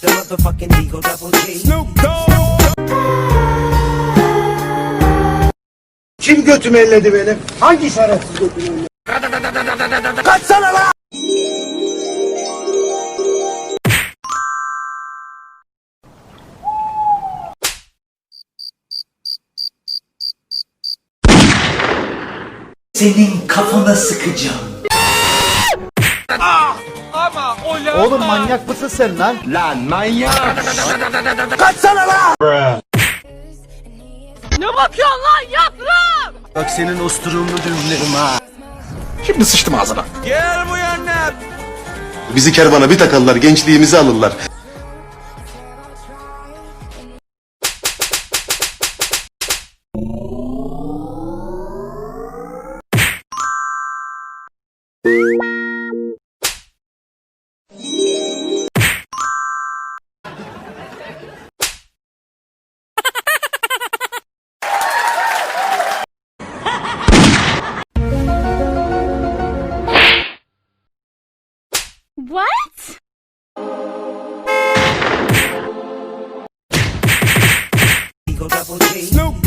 It's the motherfucking Eagle Double G. Kim götümü elledi benim? Hangi şerefsiz götümü elledi? Kaçsana lan! Senin kafana sıkacağım. Oğlum manyak mısın sen lan? Lan manyak! Kaçsana lan! Bak senin osturumlu düğümlerim ha. Şimdi sıçtım ağzına. Bizi kervana bir takarlar, gençliğimizi alırlar. What? Eagle Double G.